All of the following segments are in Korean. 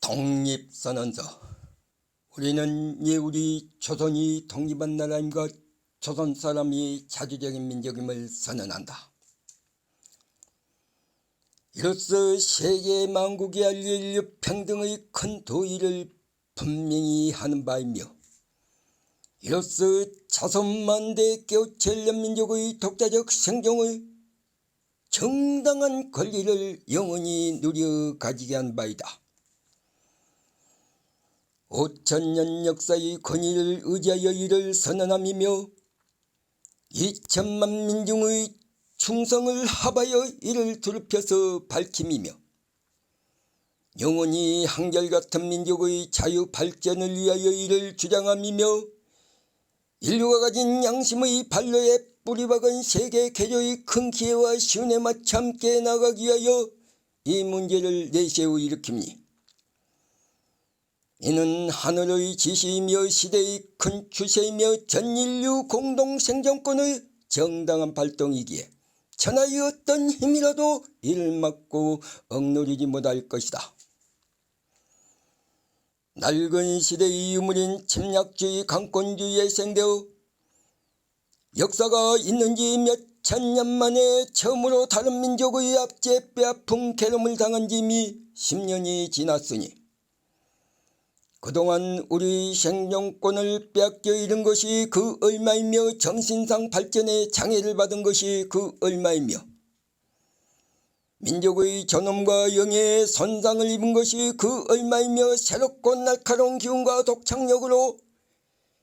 독립선언서 우리는 예 우리 조선이 독립한 나라임과 조선 사람이 자주적인 민족임을 선언한다. 이로써 세계 만국에 알릴 평등의 큰 도의를 분명히 하는 바이며 이로써 자손만대 깨우칠 연민족의 독자적 생존의 정당한 권리를 영원히 누려 가지게 한 바이다. 5천년 역사의 권위를 의지하여 이를 선언함이며 2천만 민중의 충성을 합하여 이를 두릅혀서 밝힘이며 영원히 한결같은 민족의 자유 발전을 위하여 이를 주장함이며 인류가 가진 양심의 발로에 뿌리박은 세계 개조의 큰 기회와 시운에 맞춰 함께 나가기 위하여 이 문제를 내세워 일으킵니. 이는 하늘의 지시이며 시대의 큰 추세이며 전 인류 공동 생존권의 정당한 발동이기에 천하의 어떤 힘이라도 이를 막고 억누르지 못할 것이다. 낡은 시대의 유물인 침략주의 강권주의에 생되어 역사가 있는 지 몇 천 년 만에 처음으로 다른 민족의 압제 빼앗풍 괴로움을 당한 지 이미 10년이 지났으니 그동안 우리 생존권을 빼앗겨 잃은 것이 그 얼마이며 정신상 발전에 장애를 받은 것이 그 얼마이며 민족의 전엄과 영예에 손상을 입은 것이 그 얼마이며 새롭고 날카로운 기운과 독창력으로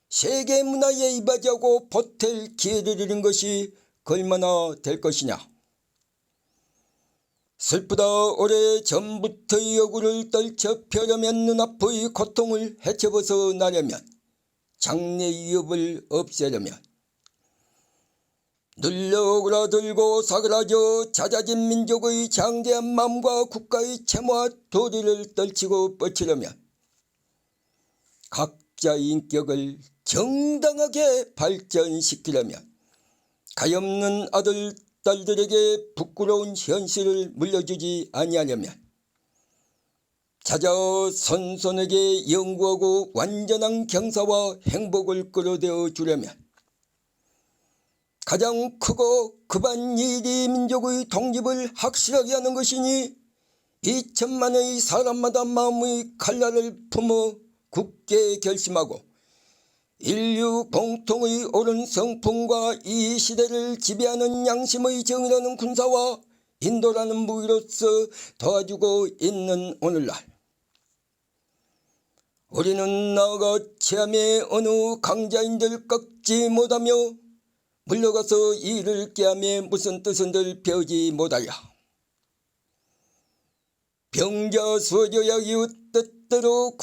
세계 문화에 이바지하고 보탤 기회를 잃은 것이 그 얼마나 될 것이냐. 슬프다 오래 전부터의 여구를 떨쳐 펴려면 눈앞의 고통을 헤쳐 벗어 나려면 장래 위협을 없애려면. 눌려 오그라들고 사그라져 잦아진 민족의 장대한 마음과 국가의 채무와 도리를 떨치고 뻗치려면 각자의 인격을 정당하게 발전시키려면 가엾는 아들 딸들에게 부끄러운 현실을 물려주지 아니하려면 찾아 선손에게 영구하고 완전한 경사와 행복을 끌어대어 주려면 가장 크고 급한 일이 민족의 독립을 확실하게 하는 것이니 이천만의 사람마다 마음의 칼날을 품어 굳게 결심하고 인류 공통의 옳은 성품과 이 시대를 지배하는 양심의 정의라는 군사와 인도라는 무기로서 도와주고 있는 오늘날 우리는 나아가 체함의 어느 강자인들 꺾지 못하며 물러가서 이를 깨함에 무슨 뜻은들 배우지 못하여 병자 이웃 뜻대로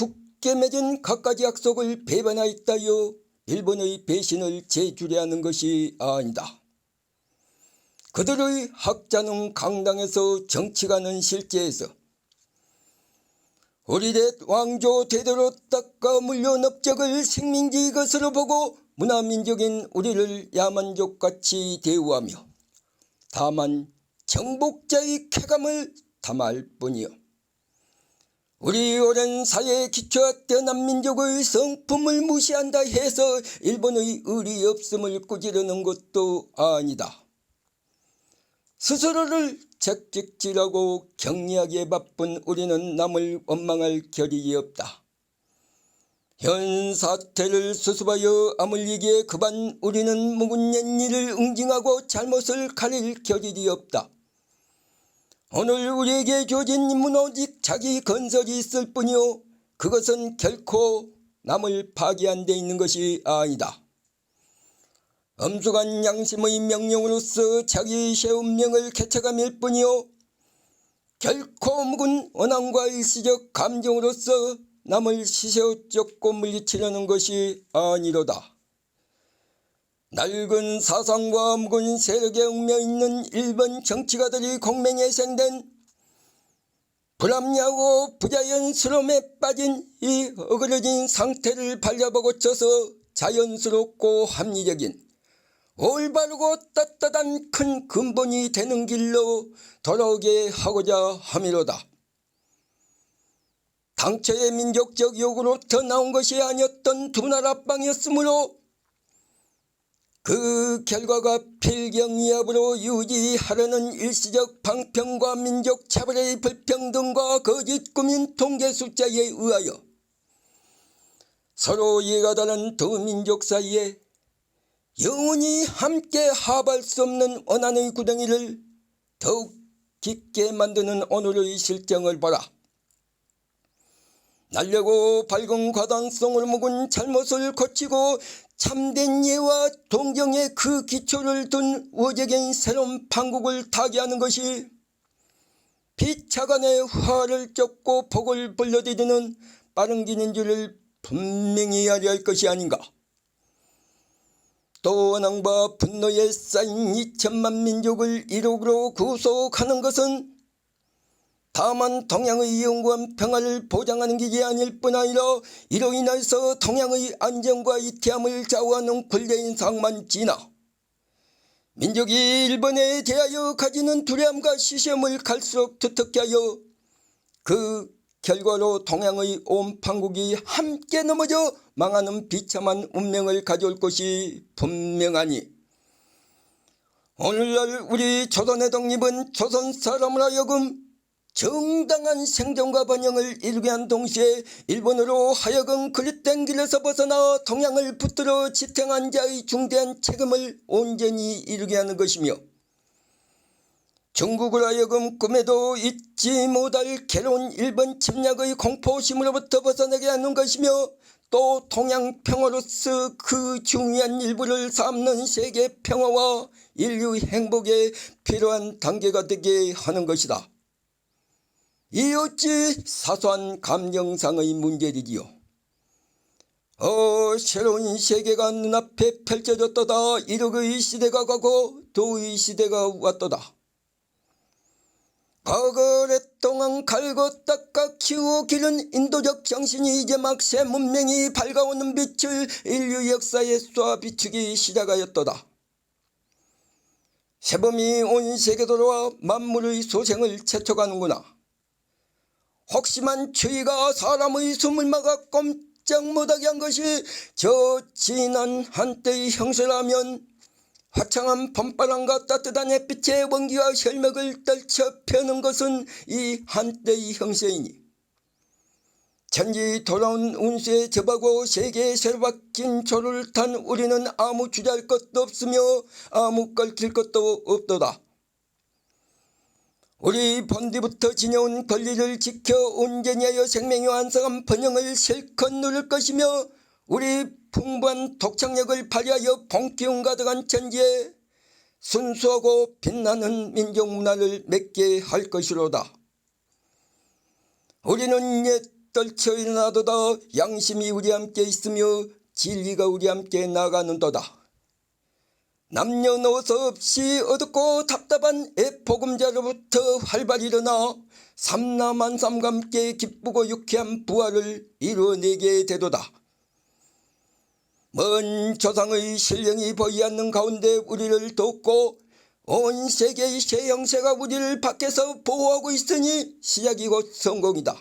굳게 맺은 갖가지 약속을 배반하였다여 일본의 배신을 제주려하는 것이 아니다. 그들의 학자는 강당에서 정치가는 실제에서 우리 대 왕조 대대로 닦아 물려온 업적을 생민지 것으로 보고 문화민족인 우리를 야만족같이 대우하며 다만 정복자의 쾌감을 담할 뿐이요. 우리 오랜 사회에 기초와 뛰어난 민족의 성품을 무시한다 해서 일본의 의리 없음을 꾸지르는 것도 아니다. 스스로를 책찍질하고 격리하기에 바쁜 우리는 남을 원망할 겨를이 없다. 현 사태를 수습하여 아물리기에 급한 우리는 묵은 옛일을 응징하고 잘못을 가릴 겨를이 없다. 오늘 우리에게 주어진 임무는 오직 자기 건설이 있을 뿐이요 그것은 결코 남을 파괴한 데 있는 것이 아니다. 엄숙한 양심의 명령으로서 자기 세운 명을 개척함일 뿐이요 결코 묵은 원한과 일시적 감정으로서 남을 시세어 쫓고 물리치려는 것이 아니로다. 낡은 사상과 묵은 세력에 얽며 있는 일본 정치가들이 공명에 생된 불합리하고 부자연스러움에 빠진 이 어그러진 상태를 발려보고 쳐서 자연스럽고 합리적인 올바르고 떳떳한 큰 근본이 되는 길로 돌아오게 하고자 함이로다. 당초의 민족적 요구로부터 나온 것이 아니었던 두 나라 빵이었으므로 그 결과가 필경이압으로 유지하려는 일시적 방평과 민족 차별의 불평등과 거짓 꾸민 통계 숫자에 의하여 서로 이해가 다른 두 민족 사이에 영원히 함께 합할 수 없는 원한의 구덩이를 더욱 깊게 만드는 오늘의 실정을 보라. 날려고 밝은 과단성을 묵은 잘못을 고치고 참된 예와 동경의 그 기초를 둔 우적인 새로운 판국을 타개하는 것이 비차간의 화를 쫓고 복을 불러들이는 빠른 길인 줄을 분명히 알아야 할 것이 아닌가. 또 원앙과 분노에 쌓인 2천만 민족을 이룩으로 구속하는 것은 다만 동양의 영구한 평화를 보장하는 것이 아닐 뿐 아니라 이로 인해서 동양의 안정과 이태함을 좌우하는 군대인 상만 지나 민족이 일본에 대하여 가지는 두려움과 시시함을 갈수록 두텁게 하여 그 결과로 동양의 온 판국이 함께 넘어져 망하는 비참한 운명을 가져올 것이 분명하니 오늘날 우리 조선의 독립은 조선 사람을 하여금 정당한 생존과 번영을 이루게 한 동시에 일본으로 하여금 그릇된 길에서 벗어나 동양을 붙들어 지탱한 자의 중대한 책임을 온전히 이루게 하는 것이며 중국을 하여금 꿈에도 잊지 못할 괴로운 일본 침략의 공포심으로부터 벗어나게 하는 것이며 또 동양 평화로서 그 중요한 일부를 삼는 세계 평화와 인류 행복에 필요한 단계가 되게 하는 것이다. 이 어찌 사소한 감정상의 문제이지요. 어 새로운 세계가 눈앞에 펼쳐졌도다 이르의 시대가 가고 도의 시대가 왔도다. 과거 오랫동안 갈고 닦아 키워 기른 인도적 정신이 이제 막 새 문명이 밝아오는 빛을 인류 역사에 쏘아 비추기 시작하였도다. 새봄이 온 세계 돌아와 만물의 소생을 채쳐가는구나. 혹시만 추위가 사람의 숨을 막아 꼼짝 못하게 한 것이 저 지난 한때의 형세라면 화창한 봄바람과 따뜻한 햇빛의 원기와 혈맥을 떨쳐 펴는 것은 이 한때의 형세이니 천지 돌아온 운수에 접하고 세계에 새로 바뀐 조를 탄 우리는 아무 주저할 것도 없으며 아무 걸킬 것도 없도다. 우리 본디부터 지녀온 권리를 지켜 온전히 하여 생명의 완성한 번영을 실컷 누릴 것이며 우리 풍부한 독창력을 발휘하여 본기운 가득한 천지에 순수하고 빛나는 민족 문화를 맺게 할 것이로다. 우리는 옛 떨쳐 일어나도다 양심이 우리 함께 있으며 진리가 우리 함께 나가는도다. 남녀노소 없이 어둡고 답답한 애포금자로부터 활발히 일어나 삼남한삼과 함께 기쁘고 유쾌한 부활을 이루어내게 되도다. 먼 조상의 신령이 보이 않는 가운데 우리를 돕고 온 세계의 새 형세가 우리를 밖에서 보호하고 있으니 시작이 곧 성공이다.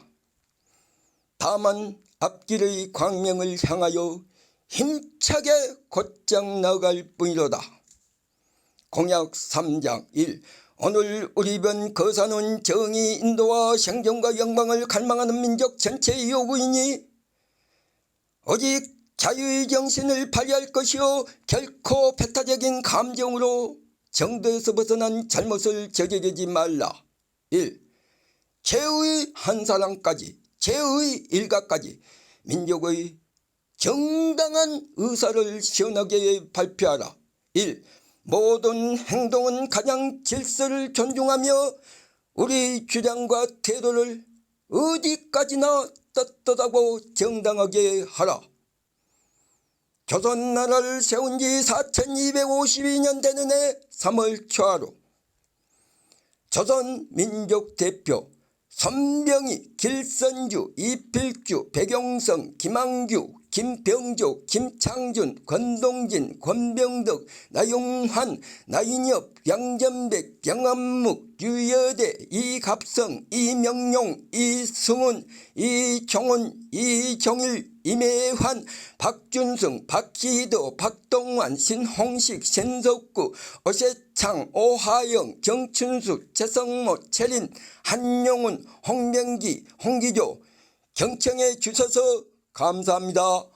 다만 앞길의 광명을 향하여 힘차게 곧장 나갈 뿐이로다. 공약 3장 1 오늘 우리 변 거사는 정의 인도와 생존과 영광을 갈망하는 민족 전체의 요구이니 오직 자유의 정신을 발휘할 것이요 결코 배타적인 감정으로 정도에서 벗어난 잘못을 저지르지 말라. 1. 최의 한 사람까지 최의 일가까지 민족의 정당한 의사를 시원하게 발표하라. 1. 모든 행동은 가장 질서를 존중하며 우리 주장과 태도를 어디까지나 떳떳하고 정당하게 하라. 조선 나라를 세운 지 4252년 되는 해 3월 초하루 조선 민족 대표 선병희, 길선주, 이필주, 백용성, 김항규, 김병조, 김창준, 권동진, 권병덕, 나용환, 나인엽, 양전백, 양한묵, 유여대, 이갑성, 이명용, 이승훈, 이정훈, 이정일, 임혜환, 박준승, 박기도, 박동환, 신홍식, 신석구, 어세창, 오하영, 정춘수, 최성모, 최린, 한용훈, 홍명기, 홍기조. 경청해 주셔서 감사합니다.